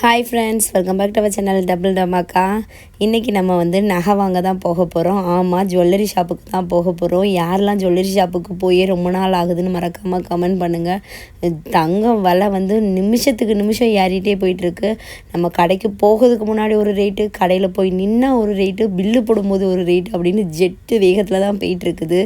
Hi friends welcome back to our channel double dhamaka இன்றைக்கி நம்ம வந்து நகை வாங்க தான் போக போகிறோம் ஆமாம் ஜுவல்லரி ஷாப்புக்கு தான் போக போகிறோம் யாரெல்லாம் ஜுவல்லரி ஷாப்புக்கு போய் ரொம்ப நாள் ஆகுதுன்னு மறக்காமல் கமெண்ட் பண்ணுங்கள் தங்கம் விலை வந்து நிமிஷத்துக்கு நிமிஷம் ஏறிட்டே போயிட்டுருக்கு. நம்ம கடைக்கு போகிறதுக்கு முன்னாடி ஒரு ரேட்டு கடையில் போய் நின்னா ஒரு ரேட்டு பில்லு போடும்போது ஒரு ரேட்டு அப்படின்னு ஜெட்டு வேகத்தில் தான் போயிட்டுருக்குது.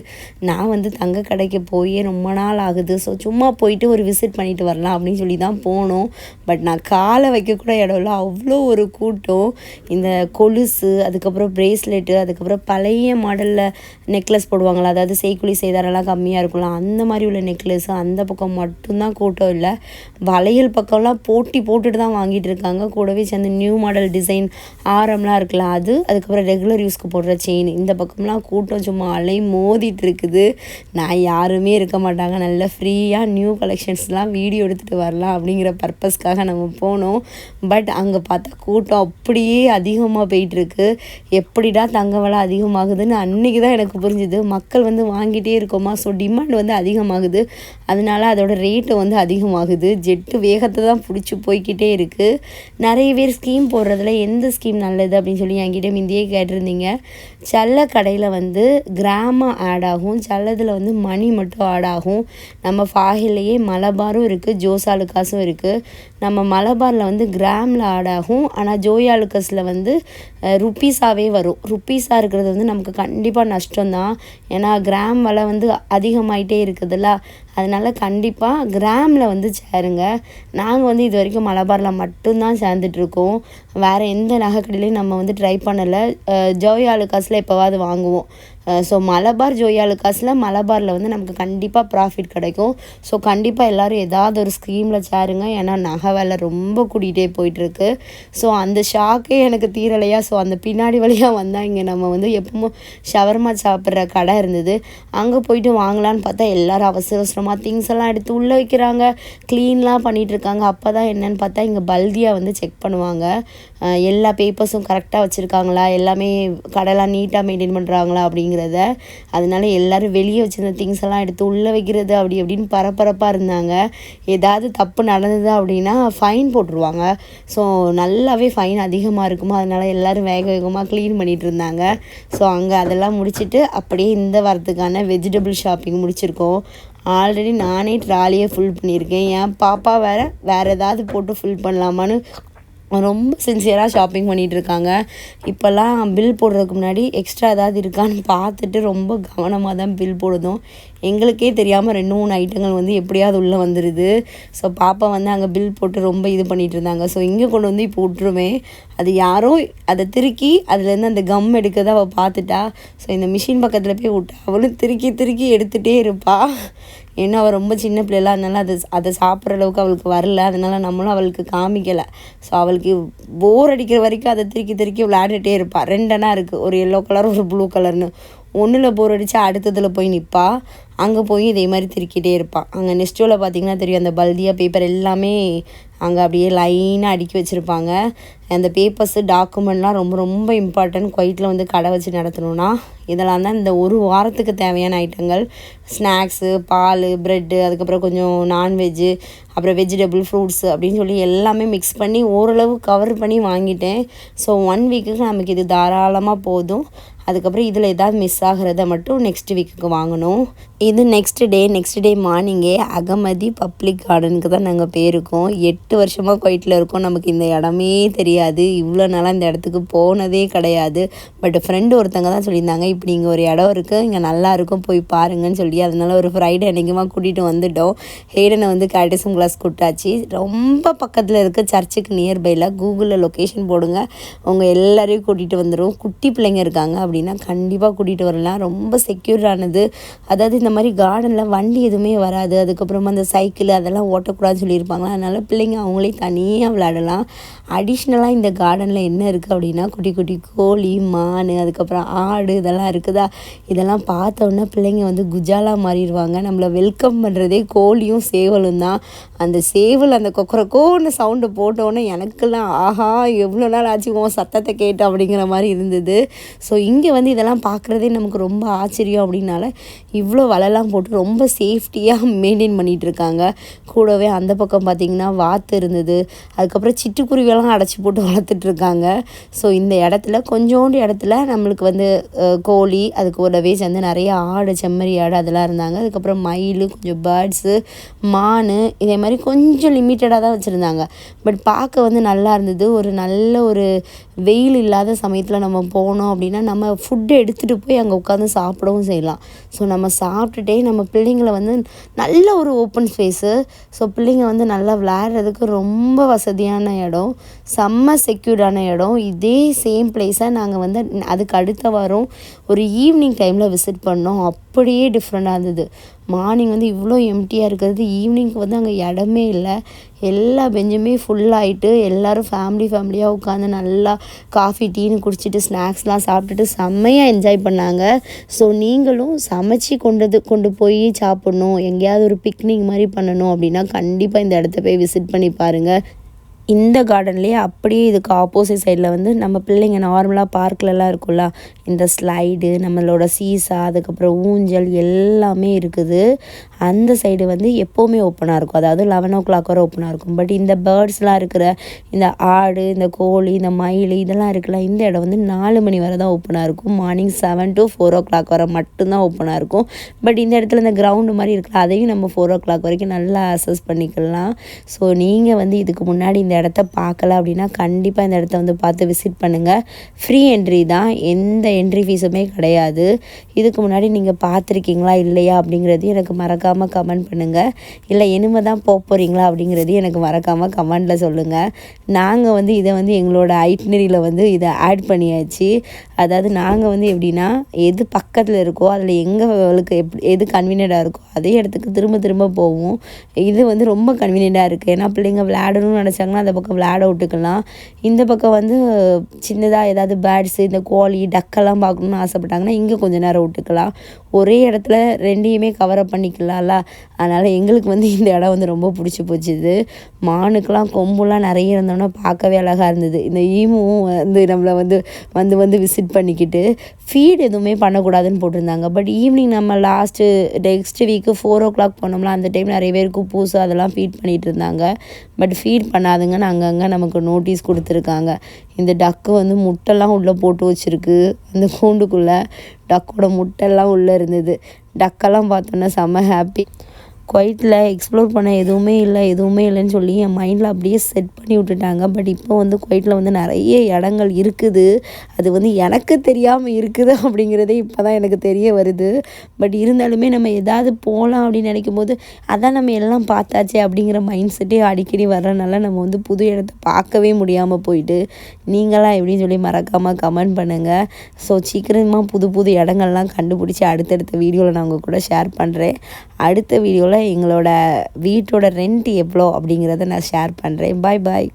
நான் வந்து தங்க கடைக்கு போய் ரொம்ப நாள் ஆகுது. ஸோ சும்மா போயிட்டு ஒரு விசிட் பண்ணிட்டு வரலாம் அப்படின்னு சொல்லி தான் போனோம். பட் நான் காலை வைக்க கூட இடம் இல்லை. அவ்வளோ ஒரு கூட்டம். இந்த கொலுசு அதுக்கப்புறம் ப்ரேஸ்லெட்டு அதுக்கப்புறம் பழைய மாடலில் நெக்லஸ் போடுவாங்களா அதாவது செய்குழி செய்தாரெல்லாம் கம்மியாக இருக்கும்ல அந்த மாதிரி உள்ள நெக்லஸ் அந்த பக்கம் மட்டும்தான் கூட்டம் இல்லை. வளையல் பக்கம்லாம் போட்டி போட்டுட்டு தான் வாங்கிட்டு இருக்காங்க. கூடவே சேர்ந்து நியூ மாடல் டிசைன் ஆரம்லாம் இருக்குல்ல அது அதுக்கப்புறம் ரெகுலர் யூஸ்க்கு போடுற செயின் இந்த பக்கம்லாம் கூட்டம் சும்மா அலை மோதிட்டு இருக்குது. நான் யாருமே இருக்க மாட்டாங்க. நல்ல ஃப்ரீயாக நியூ கலெக்ஷன்ஸ்லாம் வீடியோ எடுத்துகிட்டு வரலாம் அப்படிங்கிற பர்பஸ்க்காக நம்ம போனோம். பட் அங்கே பார்த்தா கூட்டம் அப்படியே அதிகமாக போயிட்டுருக்கு. எப்படிடா தங்க விலை அதிகமாகுதுன்னு அன்றைக்கி தான் எனக்கு புரிஞ்சுது. மக்கள் வந்து வாங்கிட்டே இருக்கோமா? ஸோ டிமாண்ட் வந்து அதிகமாகுது. அதனால அதோட ரேட்டு வந்து அதிகமாகுது. ஜெட்டு வேகத்தை தான் பிடிச்சி போய்க்கிட்டே இருக்குது நிறைய பேர் ஸ்கீம் போடுறதுல எந்த ஸ்கீம் நல்லது அப்படின்னு சொல்லி என்கிட்ட முந்தையே கேட்டிருந்தீங்க. செல்ல கடையில் வந்து கிராமம் ஆட் ஆகும். செல்லதில் வந்து மணி மட்டும் ஆட் ஆகும். நம்ம ஃபாஹிலேயே மலபாரும் இருக்குது ஜோசாலுக்காசும் இருக்குது நம்ம மலபாரில் வந்து கிரா கிராமில் ஆட் ஆகும். ஆனால் ஜோயாலுக்கஸில் வந்து ருப்பீஸாகவே வரும். ருப்பீஸாக இருக்கிறது வந்து நமக்கு கண்டிப்பாக நஷ்டம்தான். ஏன்னா கிராம் விலை வந்து அதிகமாயிட்டே இருக்குதுல்ல. அதனால் கண்டிப்பாக கிராமில் வந்து சேருங்க. நாங்கள் வந்து இது வரைக்கும் மலபாரில் மட்டும்தான் சேர்ந்துட்ருக்கோம் வேறு எந்த நகைக்கடையிலையும் நம்ம வந்து ட்ரை பண்ணலை. ஜோயாலுக்காஸில் எப்போவாது வாங்குவோம். ஸோ மலபார் ஜோயாலுக்காஸில் மலபாரில் வந்து நமக்கு கண்டிப்பாக ப்ராஃபிட் கிடைக்கும். ஸோ கண்டிப்பாக எல்லோரும் ஏதாவது ஒரு ஸ்கீமில் சேருங்க. ஏன்னா நகை வேலை ரொம்ப கூட்டிகிட்டே போயிட்டுருக்கு. ஸோ அந்த ஷாக்கே எனக்கு தீரலையா? ஸோ அந்த பின்னாடி வழியாக வந்தால் இங்கே நம்ம வந்து எப்பவும் ஷவர்மா சாப்பிட்ற கடை இருந்தது. அங்கே போயிட்டு வாங்கலான்னு பார்த்தா எல்லோரும் அவசர அவசரமாக திங்ஸ் எல்லாம் எடுத்து உள்ளே வைக்கிறாங்க. க்ளீன்லாம் பண்ணிகிட்ருக்காங்க அப்போ தான் என்னன்னு பார்த்தா இங்கே பல்தியா வந்து செக் பண்ணுவாங்க. எல்லா பேப்பர்ஸும் கரெக்டாக வச்சுருக்காங்களா? எல்லாமே கடைலாம் நீட்டாக மெயின்டைன் பண்ணுறாங்களா அப்படிங்கிறத அதனால எல்லோரும் வெளியே வச்சுருந்த திங்ஸ் எல்லாம் எடுத்து உள்ளே வைக்கிறது அப்படி அப்படின்னு பரபரப்பாக இருந்தாங்க. ஏதாவது தப்பு நடந்தது அப்படின்னா ஃபைன் போட்டுருவாங்க. ஸோ நல்லாவே ஃபைன் அதிகமாக இருக்குமோ? அதனால் எல்லோரும் வேக வேகமாக க்ளீன் பண்ணிகிட்டு இருந்தாங்க. ஸோ அங்கே அதெல்லாம் முடிச்சுட்டு அப்படியே இந்த வாரத்துக்கான வெஜிடபிள் ஷாப்பிங் முடிச்சிருக்கோம். ஆல்ரெடி நானே ட்ராலியை ஃபுல் பண்ணியிருக்கேன். என் பாப்பா வேறு வேறு ஏதாவது போட்டு ஃபில் பண்ணலாமான்னு ரொம்ப சின்சியராக ஷாப்பிங் பண்ணிகிட்டு இருக்காங்க இப்போல்லாம் பில் போடுறதுக்கு முன்னாடி எக்ஸ்ட்ரா ஏதாவது இருக்கான்னு பார்த்துட்டு ரொம்ப கவனமாக தான் பில் போடுதும் எங்களுக்கே தெரியாமல் ரெண்டு மூணு ஐட்டங்கள் வந்து எப்படியாவது உள்ளே வந்துடுது ஸோ பாப்பா வந்து அங்கே பில் போட்டு ரொம்ப இது பண்ணிகிட்டு இருந்தாங்க. ஸோ இங்கே கொண்டு வந்து இப்போ விட்ருவேன் அது யாரோ அதை திருக்கி அதுலேருந்து அந்த கம் எடுக்கிறத அவள் பார்த்துட்டா ஸோ இந்த மிஷின் பக்கத்தில் போய் விட்டா. அவளும் திருக்கி திருக்கி எடுத்துகிட்டே இருப்பாள் ஏன்னா அவள் ரொம்ப சின்ன பிள்ளைலாம் அதனால் அது அதை சாப்பிட்ற அளவுக்கு அவளுக்கு வரல. அதனால் நம்மளும் அவளுக்கு காமிக்கலை. ஸோ அவளுக்கு போர் அடிக்கிற வரைக்கும் அதை திருக்கி திருக்கி விளையாடிட்டே இருப்பாள் ரெண்டனா இருக்குது ஒரு எல்லோ கலர் ஒரு ப்ளூ கலர்னு ஒன்றில் போர் அடித்தா அடுத்ததில் போய் நிற்பா அங்கே போய் இதே மாதிரி திருக்கிட்டே இருப்பான் அங்கே நெஸ்டோவில் பார்த்தீங்கன்னா தெரியும் அந்த பல்தியா பேப்பர் எல்லாமே அங்கே அப்படியே லைனாக அடுக்கி வச்சுருப்பாங்க. அந்த பேப்பர்ஸு டாக்குமெண்ட்லாம் ரொம்ப ரொம்ப இம்பார்ட்டன்ட் குவைட்டில் வந்து கடை வச்சு நடத்தணும்னா இதெல்லாம் தான் இந்த ஒரு வாரத்துக்கு தேவையான ஐட்டங்கள் ஸ்நாக்ஸு பால் ப்ரெட்டு அதுக்கப்புறம் கொஞ்சம் நான்வெஜ்ஜு அப்புறம் வெஜிடபிள் ஃப்ரூட்ஸ் அப்படின்னு சொல்லி எல்லாமே மிக்ஸ் பண்ணி ஓரளவு கவர் பண்ணி வாங்கிட்டேன். ஸோ ஒன் வீக்குக்கு நமக்கு இது தாராளமாக போதும். அதுக்கப்புறம் இதில் ஏதாவது மிஸ் ஆகிறத மட்டும் நெக்ஸ்ட் வீக்குக்கு வாங்கணும். இது நெக்ஸ்ட் டே நெக்ஸ்ட் டே மார்னிங்கே அகமதி பப்ளிக் கார்டனுக்கு தான் நாங்கள் போயிருக்கோம். எட்டு வருஷமாக குவைட்டில் இருக்கோம். நமக்கு இந்த இடமே தெரியாது. இவ்வளோ நாளாக இந்த இடத்துக்கு போனதே கிடையாது. பட் ஃப்ரெண்டு ஒருத்தங்க தான் சொல்லியிருந்தாங்க இப்படி இங்கே ஒரு இடம் இருக்குது இங்கே நல்லா இருக்கும் போய் பாருங்கன்னு சொல்லி. அதனால ஒரு ஃப்ரைடே அன்றைக்குமா கூட்டிகிட்டு வந்துட்டோம். ஹேடனை வந்து கேட்டிசம் கிளாஸ் கூட்டாச்சு ரொம்ப பக்கத்தில் இருக்க சர்ச்சுக்கு நியர்பையில் கூகுளில் லொக்கேஷன் போடுங்க. உங்கள் எல்லோரையும் கூட்டிகிட்டு வந்துடும் குட்டி பிள்ளைங்க இருக்காங்க அப்படின்னா கண்டிப்பாக கூட்டிகிட்டு வரலாம். ரொம்ப செக்யூரானது அதாவது இந்த மாதிரி கார்டனில் வண்டி எதுவுமே வராது. அதுக்கப்புறமா அந்த சைக்கிள் அதெல்லாம் ஓட்டக்கூடாதுன்னு சொல்லியிருப்பாங்க. அதனால் பிள்ளைங்க அவங்களே தனியாக விளையாடலாம். அடிஷ்னலாக இந்த கார்டனில் என்ன இருக்குது அப்படின்னா குட்டி குட்டி கோழி மான் அதுக்கப்புறம் ஆடு இதெல்லாம் இருக்குதா? இதெல்லாம் பார்த்தோன்னே பிள்ளைங்க வந்து குஜாலா மாறிடுவாங்க. நம்மளை வெல்கம் பண்ணுறதே கோழியும் சேவலும் தான். அந்த சேவல் அந்த கொக்கரக்கோன்னு சவுண்டு போட்டோன்னே எனக்கெல்லாம் ஆஹா எவ்வளோ நாள் ஆச்சு? உன் சத்தத்தை கேட்டு அப்படிங்கிற மாதிரி இருந்தது. ஸோ இங்கே வந்து இதெல்லாம் பார்க்குறதே நமக்கு ரொம்ப ஆச்சரியம் அப்படின்னால இவ்வளோ வலைலாம் போட்டு ரொம்ப சேஃப்டியாக மெயின்டைன் பண்ணிகிட்ருக்காங்க கூடவே அந்த பக்கம் பார்த்திங்கன்னா வாத்து இருந்தது. அதுக்கப்புறம் சிட்டுக்குருவியெல்லாம் அடைச்சி போட்டு வளர்த்துட்ருக்காங்க ஸோ இந்த இடத்துல கொஞ்சோண்டு இடத்துல நம்மளுக்கு வந்து கோழி அதுக்கு கூடவே சேர்ந்து நிறைய ஆடு செம்மறி ஆடு அதெல்லாம் இருந்தாங்க. அதுக்கப்புறம் மயில் கொஞ்சம் பேர்ட்ஸு மான் இதே மாதிரி கொஞ்சம் லிமிட்டடாக தான் வச்சுருந்தாங்க. பட் பார்க்க வந்து நல்லா இருந்தது. ஒரு நல்ல ஒரு வெயில் இல்லாத சமயத்தில் நம்ம போனோம் அப்படின்னா நம்ம ஃபுட்டு எடுத்துகிட்டு போய் அங்கே உட்காந்து சாப்பிடவும் செய்யலாம். ஸோ நம்ம சாப்பிட்டுட்டே நம்ம பிள்ளைங்களை வந்து நல்ல ஒரு ஓப்பன் ஸ்பேஸு ஸோ பிள்ளைங்க வந்து நல்லா விளையாடுறதுக்கு ரொம்ப வசதியான இடம். செம்ம செக்யூர்டான இடம். இதே சேம் பிளேஸை நாங்கள் வந்து அதுக்கு அடுத்த வாரம் ஒரு ஈவினிங் டைமில் விசிட் பண்ணோம். அப்படியே டிஃப்ரெண்ட்டாக இருந்தது. மார்னிங் வந்து இவ்வளோ எம்டியாக இருக்கிறது. ஈவினிங்க்கு வந்து அங்கே இடமே இல்லை. எல்லா பெஞ்சுமே ஃபுல்லாகிட்டு எல்லோரும் ஃபேமிலி ஃபேமிலியாக உட்காந்து நல்லா காஃபி டீன்னு குடிச்சிட்டு ஸ்நாக்ஸ்லாம் சாப்பிட்டுட்டு செம்மையாக என்ஜாய் பண்ணாங்க. ஸோ நீங்களும் சமைச்சு கொண்டது கொண்டு போய் சாப்பிட்ணும். எங்கேயாவது ஒரு பிக்னிக் மாதிரி பண்ணணும் அப்படின்னா கண்டிப்பாக இந்த இடத்த போய் விசிட் பண்ணி பாருங்கள் இந்த கார்டன்லேயே அப்படியே இதுக்கு ஆப்போசிட் சைடில் வந்து நம்ம பிள்ளைங்க நார்மலாக பார்க்கிலலாம் இருக்கும்ல இந்த ஸ்லைடு நம்மளோட சீசா அதுக்கப்புறம் ஊஞ்சல் எல்லாமே இருக்குது. அந்த சைடு வந்து எப்போவுமே ஓப்பனாக இருக்கும். அதாவது லெவன் ஓ கிளாக் வரை ஓப்பனாக இருக்கும். பட் இந்த பேர்ட்ஸ்லாம் இருக்கிற இந்த ஆடு இந்த கோழி இந்த மயில் இதெல்லாம் இருக்குல்ல இந்த இடம் வந்து நாலு மணி வரை தான் ஓப்பனாக இருக்கும். Morning seven to four o'clock வரை மட்டும்தான் ஓப்பனாக இருக்கும். பட் இந்த இடத்துல இந்த கிரவுண்டு மாதிரி இருக்குல்ல அதையும் நம்ம ஃபோர் ஓ கிளாக் வரைக்கும் நல்லா அசஸ் பண்ணிக்கலாம். ஸோ நீங்கள் வந்து இதுக்கு முன்னாடி இந்த இடத்த பார்க்கல அப்படின்னா கண்டிப்பாக இந்த இடத்த வந்து பார்த்து விசிட் பண்ணுங்கள் ஃப்ரீ என்ட்ரி தான். எந்த என்ட்ரி ஃபீஸுமே கிடையாது. இதுக்கு முன்னாடி நீங்கள் பார்த்துருக்கீங்களா இல்லையா அப்படிங்கிறது எனக்கு மறக்காமல் கமெண்ட் பண்ணுங்கள் இல்லை இனிமே தான் போக போகிறீங்களா அப்படிங்கிறது எனக்கு மறக்காமல் கமெண்டில் சொல்லுங்கள் நாங்கள் வந்து இதை வந்து எங்களோட ஐட்னரியில் வந்து இதை ஆட் பண்ணியாச்சு. அதாவது நாங்கள் வந்து எப்படின்னா எது பக்கத்தில் இருக்கோ அதில் எங்களுக்கு எப்படி எது கன்வீனியண்ட்டாக இருக்கோ அதே இடத்துக்கு திரும்ப திரும்ப போவோம். இது வந்து ரொம்ப கன்வீனியண்ட்டாக இருக்குது ஏன்னா பிள்ளைங்க விளையாடணும்னு நினச்சாங்கன்னா அந்த பக்கம் விளையாட விட்டுக்கலாம். இந்த பக்கம் வந்து சின்னதாக ஏதாவது பேர்ட்ஸு இந்த கோழி டக்கெல்லாம் பார்க்கணுன்னு ஆசைப்பட்டாங்கன்னா இங்கே கொஞ்சம் நேரம் விட்டுக்கலாம். ஒரே இடத்துல ரெண்டையுமே கவரப் பண்ணிக்கலாம்ல. அதனால் எங்களுக்கு வந்து இந்த இடம் வந்து ரொம்ப பிடிச்சி போச்சுது. மானுக்கெலாம் கொம்புலாம் நிறைய இருந்தோன்னா பார்க்கவே அழகாக இருந்தது. இந்த ஈமுவும் வந்து நம்மளை வந்து வந்து வந்து விசிட் பண்ணிக்கிட்டு ஃபீட் எதுவுமே பண்ணக்கூடாதுன்னு போட்டிருந்தாங்க. பட் ஈவினிங் நம்ம last next week four o'clock போனோம்ல அந்த டைம் நிறைய பேருக்கு பூசு அதெல்லாம் ஃபீட் பண்ணிகிட்டு இருந்தாங்க. பட் ஃபீட் பண்ணாதுங்கன்னு அங்கங்கே நமக்கு நோட்டீஸ் கொடுத்துருக்காங்க. இந்த டக்கு வந்து முட்டைலாம் உள்ளே போட்டு வச்சுருக்கு. அந்த கூண்டுக்குள்ளே டக்கோட முட்டைலாம் உள்ளே இருந்தது. டக்கெல்லாம் பார்த்தோன்னா செம்ம ஹாப்பி குவைட்டில் எக்ஸ்ப்ளோர் பண்ண எதுவுமே இல்லை எதுவுமே இல்லைன்னு சொல்லி என் மைண்டில் அப்படியே செட் பண்ணி விட்டுட்டாங்க. பட் இப்போ வந்து குவைட்டில் வந்து நிறைய இடங்கள் இருக்குது. அது வந்து எனக்கு தெரியாமல் இருக்குது அப்படிங்கிறதே இப்போ தான் எனக்கு தெரிய வருது. பட் இருந்தாலுமே நம்ம எதாவது போகலாம் அப்படின்னு நினைக்கும் போது அதான் நம்ம எல்லாம் பார்த்தாச்சே அப்படிங்கிற மைண்ட் செட்டே அடிக்கடி வர்றதுனால நம்ம வந்து புது இடத்த பார்க்கவே முடியாமல் போயிட்டு நீங்களாம் எப்படின்னு சொல்லி மறக்காமல் கமெண்ட் பண்ணுங்கள் ஸோ சீக்கிரமாக புது புது இடங்கள்லாம் கண்டுபிடிச்சி அடுத்தடுத்த வீடியோவில் நான் உங்கள் கூட ஷேர் பண்ணுறேன் அடுத்த வீடியோவில் எங்களோட வீட்டோட ரெண்ட் எவ்வளோ அப்படிங்கிறத நான் ஷேர் பண்ணுறேன் பாய் பாய்